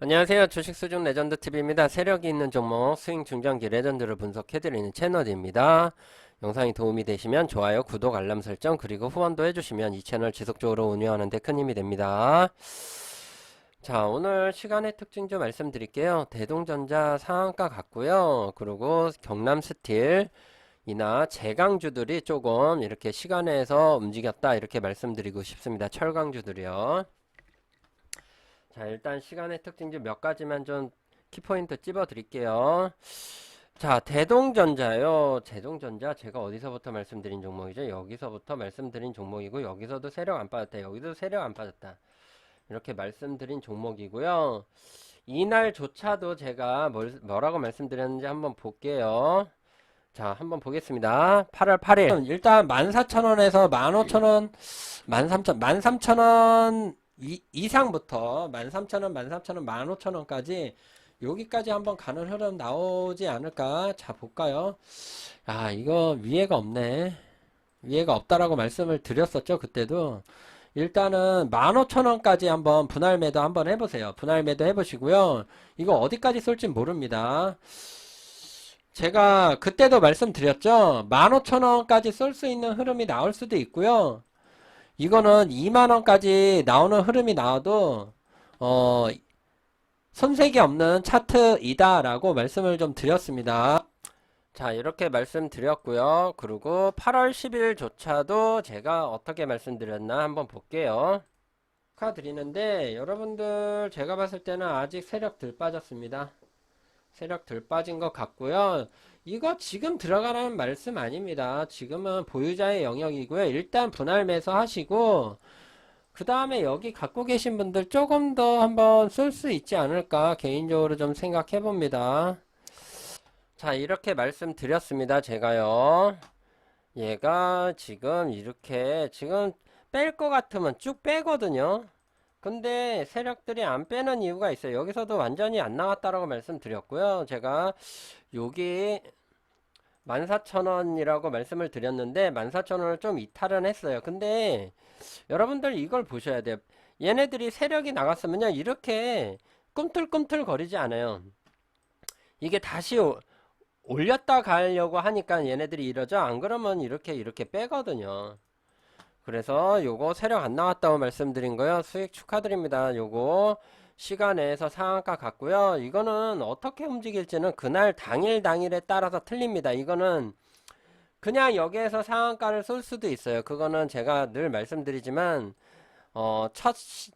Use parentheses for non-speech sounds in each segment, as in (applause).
안녕하세요. 주식 수준 레전드 TV입니다. 세력이 있는 종목 스윙 중장기 레전드를 분석해드리는 채널입니다. 영상이 도움이 되시면 좋아요, 구독, 알람 설정 그리고 후원도 해주시면 이 채널 지속적으로 운영하는 데 큰 힘이 됩니다. 자, 오늘 시간의 특징 좀 말씀드릴게요. 대동전자 상한가 같고요. 그리고 경남스틸 이나 제강주들이 조금 이렇게 시간에서 움직였다 이렇게 말씀드리고 싶습니다. 철강주들이요. 자, 일단 시간의 특징 좀몇 가지만 좀 키포인트 찝어 드릴게요. 자, 대동전자요. 대동전자 제가 어디서부터 말씀드린 종목이죠? 여기서부터 말씀드린 종목이고 여기서도 세력 안 빠졌다. 여기도 세력 안 빠졌다. 이렇게 말씀드린 종목이고요. 이날조차도 제가 뭘, 뭐라고 말씀드렸는지 한번 볼게요. 자, 한번 보겠습니다. 8월 8일. 일단 14,000원에서 15,000원, 13,000, 13,000원 이, 이상부터 13,000원, 13,000원, 15,000원까지 여기까지 한번 가는 흐름 나오지 않을까? 자, 볼까요? 아, 이거 위에가 없네. 위에가 없다라고 말씀을 드렸었죠, 그때도. 일단은 15,000원까지 한번 분할 매도 한번 해보세요. 분할 매도 해보시고요. 이거 어디까지 쏠지 모릅니다. 제가 그때도 말씀드렸죠. 15,000원까지 쏠 수 있는 흐름이 나올 수도 있고요. 이거는 2만원까지 나오는 흐름이 나와도, 어, 손색이 없는 차트이다 라고 말씀을 좀 드렸습니다. 자, 이렇게 말씀드렸고요. 그리고 8월 10일 조차도 제가 어떻게 말씀드렸나 한번 볼게요. 축하드리는데, 여러분들 제가 봤을 때는 아직 세력 덜 빠졌습니다. 세력 덜 빠진 것 같고요. 이거 지금 들어가라는 말씀 아닙니다. 지금은 보유자의 영역이고요. 일단 분할 매수 하시고 그 다음에 여기 갖고 계신 분들 조금 더 한번 쓸 수 있지 않을까 개인적으로 좀 생각해 봅니다. 자 이렇게 말씀드렸습니다. 제가요. 얘가 지금 이렇게 지금 뺄 것 같으면 쭉 빼거든요. 근데 세력들이 안 빼는 이유가 있어요. 여기서도 완전히 안 나왔다라고 말씀드렸고요. 제가 여기 14,000원이라고 말씀을 드렸는데 14,000원을 좀 이탈은 했어요. 근데 여러분들 이걸 보셔야 돼요. 얘네들이 세력이 나갔으면요. 이렇게 꿈틀꿈틀 거리지 않아요. 이게 다시 오- 올렸다 가려고 하니까 얘네들이 이러죠. 안 그러면 이렇게 이렇게 빼거든요. 그래서 요거 세력 안 나왔다고 말씀드린 거요. 수익 축하드립니다. 요거 시간에서 상한가 같고요. 이거는 어떻게 움직일지는 그날 당일 당일에 따라서 틀립니다. 이거는 그냥 여기에서 상한가를 쏠 수도 있어요. 그거는 제가 늘 말씀드리지만 어, 첫, 시-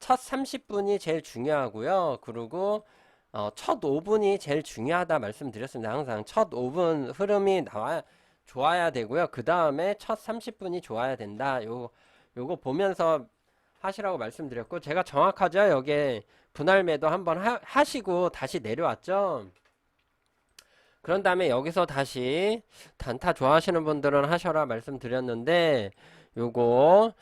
첫 30분이 제일 중요하고요. 그리고 어, 첫 5분이 제일 중요하다 말씀드렸습니다. 항상 첫 5분 흐름이 나와 좋아야 되고요. 그 다음에 첫 30분이 좋아야 된다. 요 요거 보면서 하시라고 말씀드렸고 제가 정확하죠. 여기에 분할 매도 한번 하, 하시고 다시 내려왔죠. 그런 다음에 여기서 다시 단타 좋아하시는 분들은 하셔라 말씀드렸는데 요거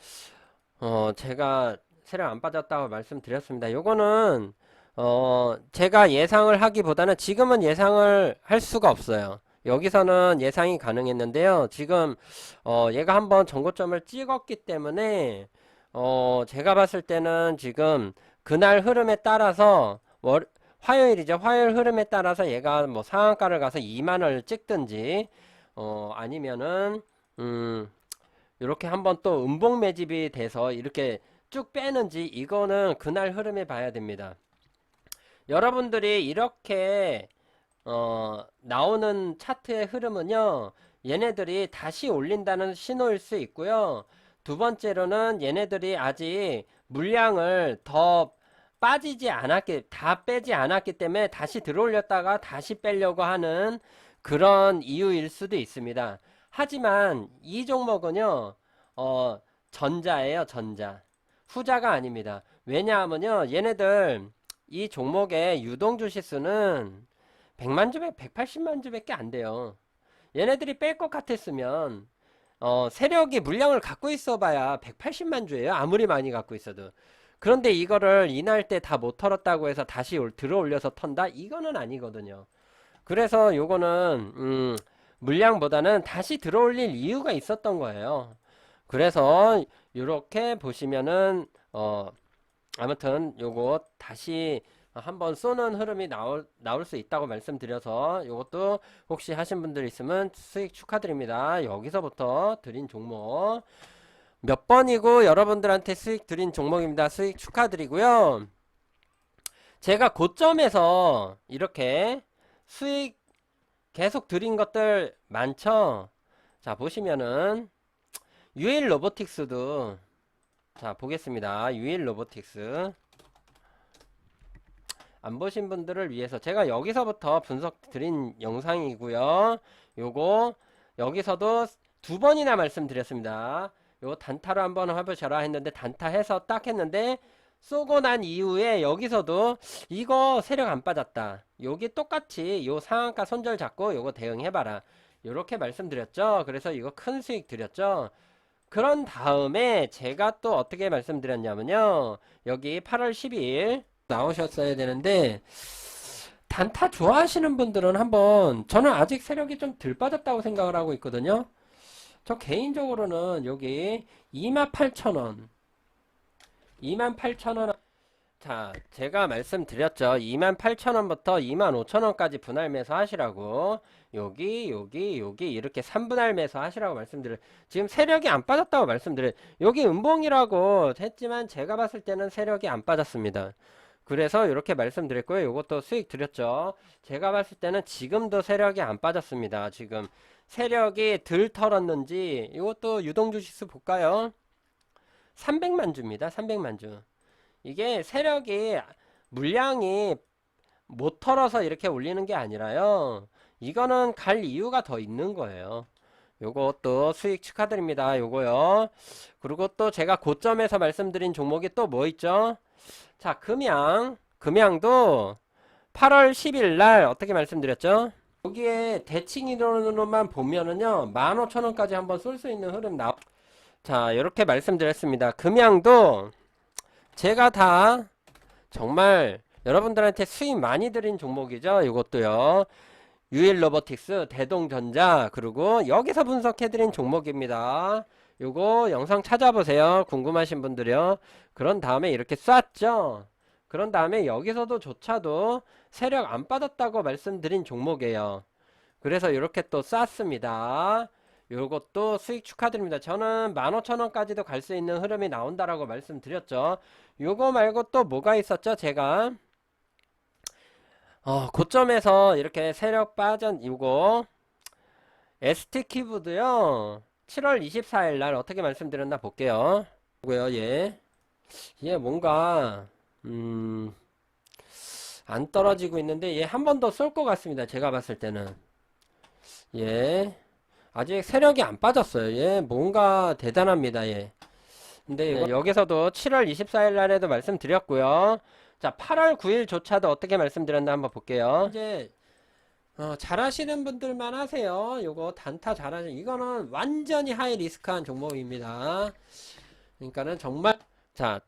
어 제가 세력 안 빠졌다고 말씀드렸습니다. 요거는 어 제가 예상을 하기보다는 지금은 예상을 할 수가 없어요. 여기서는 예상이 가능했는데요. 지금 어 얘가 한번 전고점을 찍었기 때문에 어 제가 봤을 때는 지금 그날 흐름에 따라서 월 화요일이죠. 화요일 흐름에 따라서 얘가 뭐 상한가를 가서 2만 원을 찍든지 어 아니면은 음 이렇게 한번 또 음봉 매집이 돼서 이렇게 쭉 빼는지 이거는 그날 흐름에 봐야 됩니다. 여러분들이 이렇게 어 나오는 차트의 흐름은요. 얘네들이 다시 올린다는 신호일 수 있고요. 두 번째로는 얘네들이 아직 물량을 더 빠지지 않았기, 다 빼지 않았기 때문에 다시 들어올렸다가 다시 빼려고 하는 그런 이유일 수도 있습니다. 하지만 이 종목은요, 어, 전자예요, 전자. 후자가 아닙니다. 왜냐하면요, 얘네들 이 종목의 유동주 지수는 100만 주백, 180만 주밖에 안 돼요. 얘네들이 뺄 것 같았으면 어, 세력이 물량을 갖고 있어 봐야 180만 주예요. 아무리 많이 갖고 있어도. 그런데 이거를 이날 때 다 못 털었다고 해서 다시 올- 들어 올려서 턴다? 이거는 아니거든요. 그래서 요거는 음, 물량보다는 다시 들어 올릴 이유가 있었던 거예요. 그래서 이렇게 보시면은 어, 아무튼 요거 다시 한번 쏘는 흐름이 나올, 나올 수 있다고 말씀드려서 요것도 혹시 하신 분들 있으면 수익 축하드립니다. 여기서부터 드린 종목 몇 번이고 여러분들한테 수익 드린 종목입니다. 수익 축하드리고요. 제가 고점에서 이렇게 수익 계속 드린 것들 많죠? 자, 보시면은 유일 로보틱스도 자, 보겠습니다. 유일 로보틱스 안 보신 분들을 위해서 제가 여기서부터 분석 드린 영상이고요. 요거 여기서도 두 번이나 말씀드렸습니다. 요 단타로 한번 해보셔라 했는데 단타 해서 딱 했는데 쏘고 난 이후에 여기서도 이거 세력 안 빠졌다. 여기 똑같이 요 상한가 손절 잡고 요거 대응해봐라. 요렇게 말씀드렸죠. 그래서 이거 큰 수익 드렸죠. 그런 다음에 제가 또 어떻게 말씀드렸냐면요. 여기 8월 12일 나오셨어야 되는데 단타 좋아하시는 분들은 한번 저는 아직 세력이 좀 덜 빠졌다고 생각을 하고 있거든요. 저 개인적으로는 여기 28,000원. 28,000원. 자 제가 말씀드렸죠. 28,000원부터 25,000원까지 분할 매수 하시라고. 여기 여기 여기 이렇게 3분할 매수 하시라고 말씀드려. 지금 세력이 안 빠졌다고 말씀드려. 여기 음봉이라고 했지만 제가 봤을 때는 세력이 안 빠졌습니다 그래서 이렇게 말씀드렸고요. 이것도 수익 드렸죠. 제가 봤을 때는 지금도 세력이 안 빠졌습니다. 지금 세력이 덜 털었는지 이것도 유동주식수 볼까요? 300만 주입니다. 300만 주. 이게 세력이 물량이 못 털어서 이렇게 올리는 게 아니라요. 이거는 갈 이유가 더 있는 거예요. 요것도 수익 축하드립니다. 요거요. 그리고 또 제가 고점에서 말씀드린 종목이 또 뭐 있죠 자 금양 금양도 8월 10일 날 어떻게 말씀드렸죠? 여기에 대칭 이론으로만 보면은요 15,000원까지 한번 쏠 수 있는 흐름 나 자 이렇게 말씀드렸습니다. 금양도 제가 다 정말 여러분들한테 수익 많이 드린 종목이죠 이것도요. 유일 로보틱스 대동전자 그리고 여기서 분석해드린 종목입니다 요거 영상 찾아보세요. 궁금하신 분들이요. 그런 다음에 이렇게 쐈죠? 그런 다음에 여기서도 조차도 세력 안 빠졌다고 말씀드린 종목이에요. 그래서 이렇게 또 쌌습니다. 요것도 수익 축하드립니다. 저는 15,000원까지도 갈 수 있는 흐름이 나온다라고 말씀드렸죠. 요거 말고 또 뭐가 있었죠? 제가 어, 고점에서 이렇게 세력 빠진 이거 ST 키보드요 7월 24일 날 어떻게 말씀드렸나 볼게요. 보고요 얘. 얘 뭔가 음, 안 떨어지고 있는데 얘한번 더 쏠 것 같습니다 제가 봤을 때는. 얘 아직 세력이 안 빠졌어요 얘 뭔가 대단합니다 얘 근데 이거 여기서도 7월 24일 날에도 말씀드렸고요. 자 8월 9일조차도 어떻게 말씀드렸나 한번 볼게요. 이제 어, 잘하시는 분들만 하세요. 요거 단타 잘하시는 이거는 완전히 하이 리스크한 종목입니다. 그러니까는 정말 자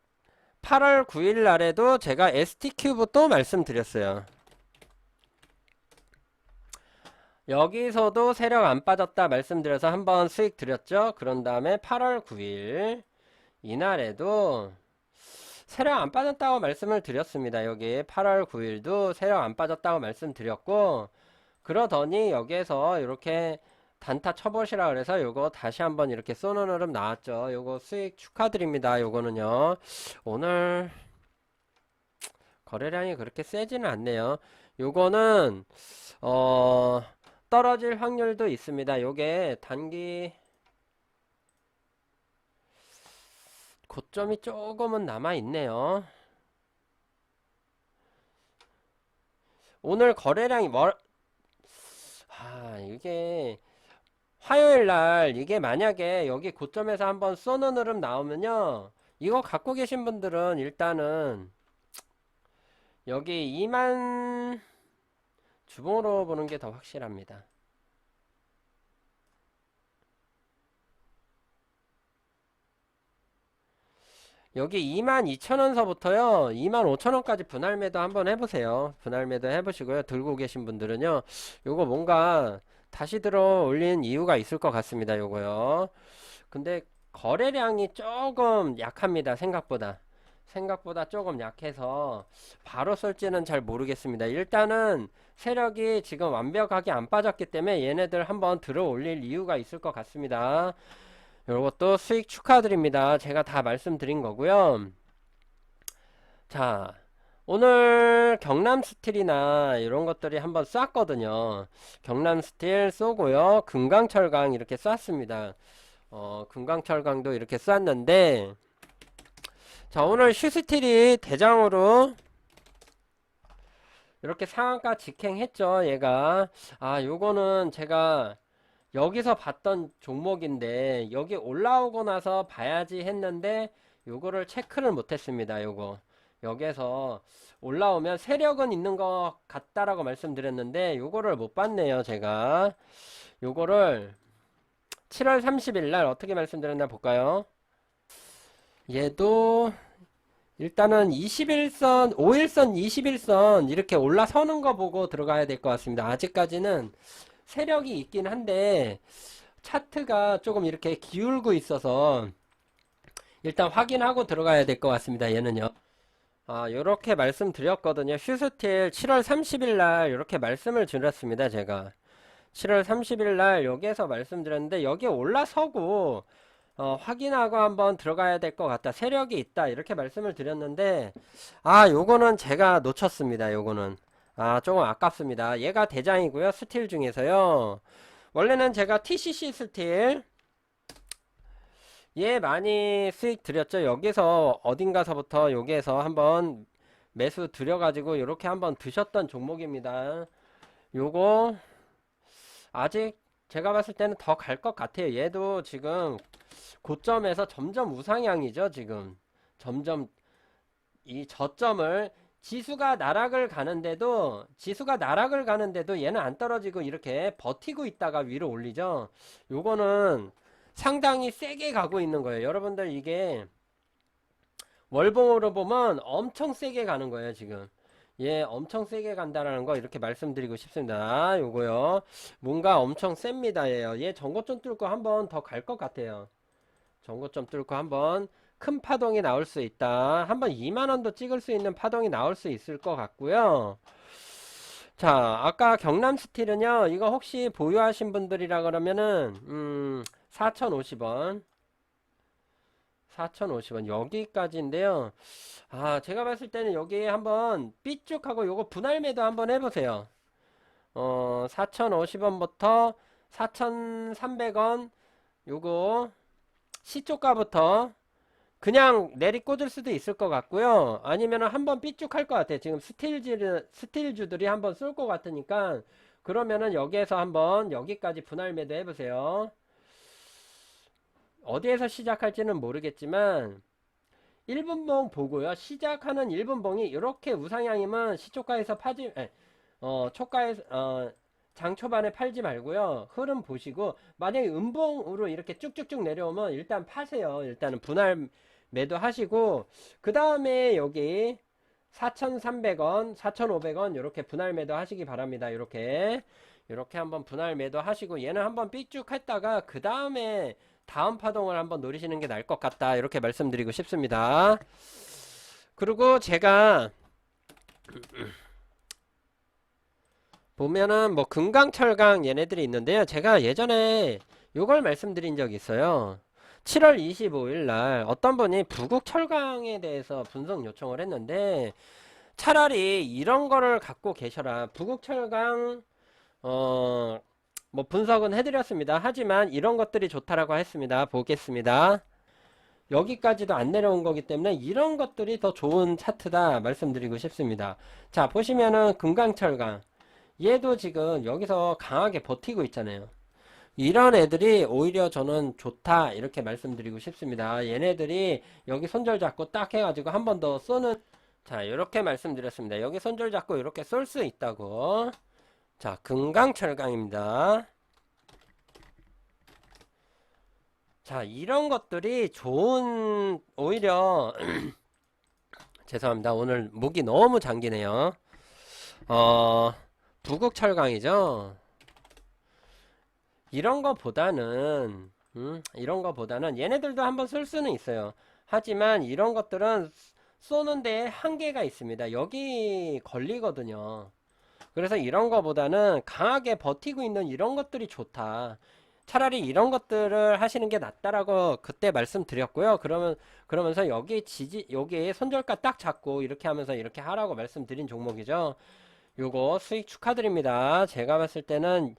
8월 9일 날에도 제가 ST큐브 또 말씀드렸어요. 여기서도 세력 안 빠졌다 말씀드려서 한번 수익 드렸죠? 그런 다음에 8월 9일 이날에도 세력 안 빠졌다고 말씀을 드렸습니다. 여기 8월 9일도 세력 안 빠졌다고 말씀드렸고 그러더니 여기에서 이렇게 단타 쳐보시라 그래서 요거 다시 한번 이렇게 쏘는 흐름 나왔죠. 요거 수익 축하드립니다. 요거는요. 오늘 거래량이 그렇게 세지는 않네요. 요거는 어 떨어질 확률도 있습니다. 요게 단기 고점이 조금은 남아 있네요. 오늘 거래량이 뭐 아, 이게 화요일 날 이게 만약에 여기 고점에서 한번 쏘는 흐름 나오면요. 이거 갖고 계신 분들은 일단은 여기 2만 주봉으로 보는 게 더 확실합니다. 여기 22,000원서부터요 25,000원까지 분할 매도 한번 해보세요 분할 매도 해보시고요 들고 계신 분들은요 요거 뭔가 다시 들어 올린 이유가 있을 것 같습니다 요거요 근데 거래량이 조금 약합니다 생각보다 생각보다 조금 약해서 바로 쓸지는 잘 모르겠습니다. 일단은 세력이 지금 완벽하게 안 빠졌기 때문에 얘네들 한번 들어 올릴 이유가 있을 것 같습니다. 요것도 수익 축하드립니다. 제가 다 말씀드린 거고요. 자, 오늘 경남 스틸이나 이런 것들이 한번 쐈거든요. 경남 스틸 쏘고요. 금강철강 이렇게 쐈습니다. 어, 금강철강도 이렇게 쐈는데 자, 오늘 슈스틸이 대장으로 이렇게 상한가 직행했죠, 얘가. 아, 요거는 제가 여기서 봤던 종목인데 여기 올라오고 나서 봐야지 했는데 요거를 체크를 못했습니다, 요거. 여기에서 올라오면 세력은 있는 것 같다라고 말씀드렸는데 요거를 못 봤네요, 제가. 요거를 7월 30일 날 어떻게 말씀드렸나 볼까요? 얘도 일단은 21선, 5일선, 21선 이렇게 올라서는 거 보고 들어가야 될 것 같습니다. 아직까지는 세력이 있긴 한데 차트가 조금 이렇게 기울고 있어서 일단 확인하고 들어가야 될 것 같습니다. 얘는요. 아, 요렇게 말씀드렸거든요. 슈스틸 7월 30일 날 이렇게 말씀을 드렸습니다. 제가 7월 30일 날 여기에서 말씀드렸는데 여기 올라서고 어, 확인하고 한번 들어가야 될 것 같다. 세력이 있다. 이렇게 말씀을 드렸는데, 아, 요거는 제가 놓쳤습니다. 요거는. 아, 조금 아깝습니다. 얘가 대장이고요. 스틸 중에서요. 원래는 제가 TCC 스틸, 얘 많이 수익 드렸죠. 여기서 어딘가서부터 여기에서 한번 매수 드려가지고 이렇게 한번 드셨던 종목입니다. 요거, 아직 제가 봤을 때는 더 갈 것 같아요. 얘도 지금 고점에서 점점 우상향이죠, 지금. 점점 이 저점을 지수가 나락을 가는데도 지수가 나락을 가는데도 얘는 안 떨어지고 이렇게 버티고 있다가 위로 올리죠. 요거는 상당히 세게 가고 있는 거예요. 여러분들 이게 월봉으로 보면 엄청 세게 가는 거예요, 지금. 예, 엄청 세게 간다라는 거 이렇게 말씀드리고 싶습니다. 요거요. 뭔가 엄청 셉니다. 얘요. 얘 전고점 뚫고 한번 더 갈 것 같아요. 전고점 뚫고 한번 큰 파동이 나올 수 있다. 한번 2만원도 찍을 수 있는 파동이 나올 수 있을 것 같고요. 자, 아까 경남 스틸은요, 이거 혹시 보유하신 분들이라 그러면은, 음, 4,050원. 4,050원. 여기까지인데요. 아, 제가 봤을 때는 여기 한번 삐쭉하고 요거 분할 매도 한번 해보세요. 어, 4,050원부터 4,300원. 요거 시초가부터 그냥 내리 꽂을 수도 있을 것 같고요. 아니면 한번 삐쭉할 것 같아요. 지금 스틸즈, 스틸주들이 한번 쏠 것 같으니까 그러면은 여기에서 한번 여기까지 분할 매도 해보세요. 어디에서 시작할지는 모르겠지만 1분봉 보고요. 시작하는 1분봉이 이렇게 우상향이면 시초가에서 파지, 에, 어, 초가에서, 어, 장 초반에 팔지 말고요. 흐름 보시고 만약에 음봉으로 이렇게 쭉쭉쭉 내려오면 일단 파세요. 일단은 분할 매도 하시고 그 다음에 여기 4,300원, 4,500원 이렇게 분할 매도 하시기 바랍니다. 이렇게 이렇게 한번 분할 매도 하시고 얘는 한번 삐쭉 했다가 그 다음에 다음 파동을 한번 노리시는 게 나을 것 같다. 이렇게 말씀드리고 싶습니다. 그리고 제가 보면은 뭐 금강 철강 얘네들이 있는데요. 제가 예전에 요걸 말씀드린 적이 있어요. 7월 25일 날 어떤 분이 부국 철강에 대해서 분석 요청을 했는데 차라리 이런 거를 갖고 계셔라. 부국 철강 어 뭐 분석은 해드렸습니다. 하지만 이런 것들이 좋다라고 했습니다. 보겠습니다. 여기까지도 안 내려온 거기 때문에 이런 것들이 더 좋은 차트다 말씀드리고 싶습니다. 자 보시면은 금강철강 얘도 지금 여기서 강하게 버티고 있잖아요. 이런 애들이 오히려 저는 좋다 이렇게 말씀드리고 싶습니다. 얘네들이 여기 손절 잡고 딱 해가지고 한 번 더 쏘는 자 이렇게 말씀드렸습니다. 여기 손절 잡고 이렇게 쏠 수 있다고 자 금강철강입니다. 자 이런 것들이 좋은 오히려 (clears throat) 죄송합니다. 오늘 목이 너무 잠기네요. 어 부국철강이죠. 이런 거보다는 음, 이런 거보다는 얘네들도 한번 쓸 수는 있어요. 하지만 이런 것들은 쏘는데 한계가 있습니다. 여기 걸리거든요. 그래서 이런 거보다는 강하게 버티고 있는 이런 것들이 좋다. 차라리 이런 것들을 하시는 게 낫다라고 그때 말씀드렸고요. 그러면 그러면서 여기 지지 여기 손절가 딱 잡고 이렇게 하면서 이렇게 하라고 말씀드린 종목이죠. 요거 수익 축하드립니다. 제가 봤을 때는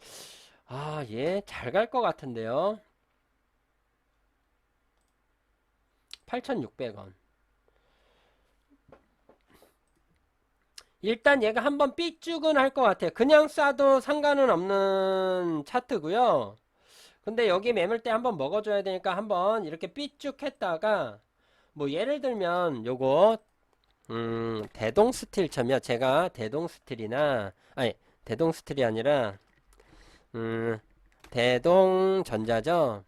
아, 얘잘갈 것 같은데요. 8,600원. 일단 얘가 한번 삐쭉은 할 것 같아요. 그냥 싸도 상관은 없는 차트고요. 근데 여기 매물대 한번 먹어줘야 되니까 한번 이렇게 삐쭉 했다가 뭐 예를 들면 요거 음 대동 스틸 쳐면 제가 대동 스틸이나 아니 대동 스틸이 아니라 음 대동 전자죠.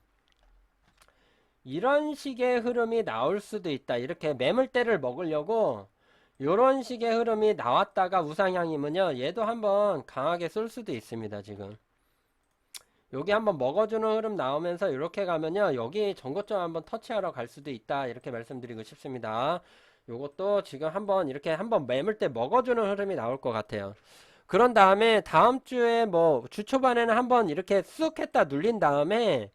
이런 식의 흐름이 나올 수도 있다. 이렇게 매물대를 먹으려고 이런 식의 흐름이 나왔다가 우상향이면요. 얘도 한번 강하게 쏠 수도 있습니다. 지금. 여기 한번 먹어주는 흐름 나오면서 이렇게 가면요. 여기 전고점 한번 터치하러 갈 수도 있다. 이렇게 말씀드리고 싶습니다. 요것도 지금 한번 이렇게 한번 매물대 먹어주는 흐름이 나올 것 같아요. 그런 다음에 다음 주에 뭐 주 초반에는 한번 이렇게 쑥 했다 눌린 다음에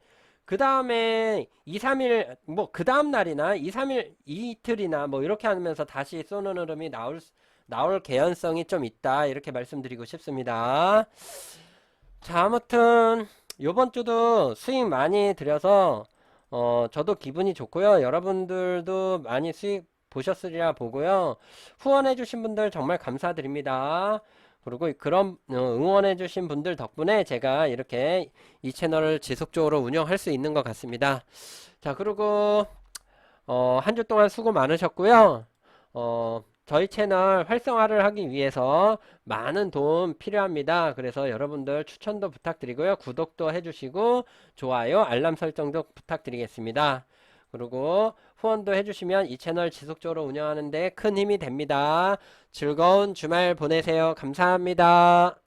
그 다음에 2, 3일 뭐 그 다음 날이나 2, 3일 이틀이나 뭐 이렇게 하면서 다시 쏘는 흐름이 나올 수- 나올 개연성이 좀 있다. 이렇게 말씀드리고 싶습니다. 자, 아무튼 요번 주도 수익 많이 들여서 어, 저도 기분이 좋고요. 여러분들도 많이 수익 보셨으리라 보고요. 후원해 주신 분들 정말 감사드립니다. 그리고 그런 어, 응원해주신 분들 덕분에 제가 이렇게 이 채널을 지속적으로 운영할 수 있는 것 같습니다. 자, 그리고 어, 한 주 동안 수고 많으셨고요. 어, 저희 채널 활성화를 하기 위해서 많은 도움 필요합니다. 그래서 여러분들 추천도 부탁드리고요. 구독도 해주시고 좋아요, 알람 설정도 부탁드리겠습니다. 그리고 후원도 해주시면 이 채널 지속적으로 운영하는 데 큰 힘이 됩니다. 즐거운 주말 보내세요. 감사합니다.